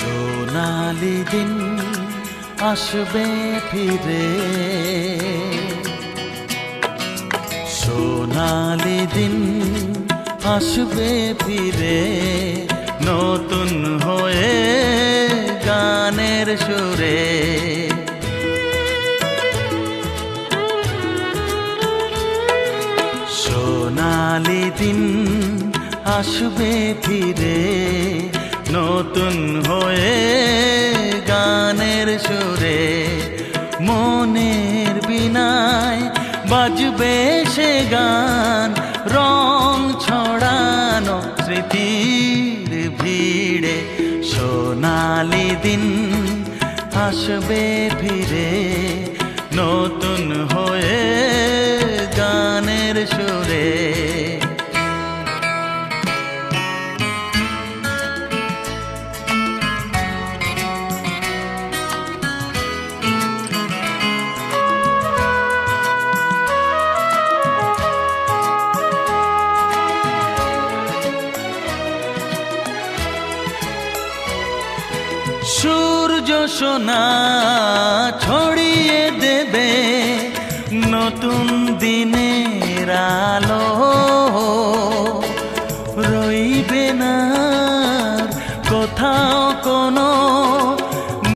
সোনালি দিন আসবে ফিরে। সোনালি দিন আসবে ফিরে। নতুন হয়ে গানের সুরে। সোনালি দিন আসবে ফিরে। নতুন হয়ে গানের সুরে, মনের বিনায় বাজবে সে গান, রং ছড়ানো স্মৃতির ভিড়ে। সোনালি দিন আসবে ফিরে, নতুন হয়ে সূর্য সোনা ছড়িয়ে দেবে নতুন দিনের আলো।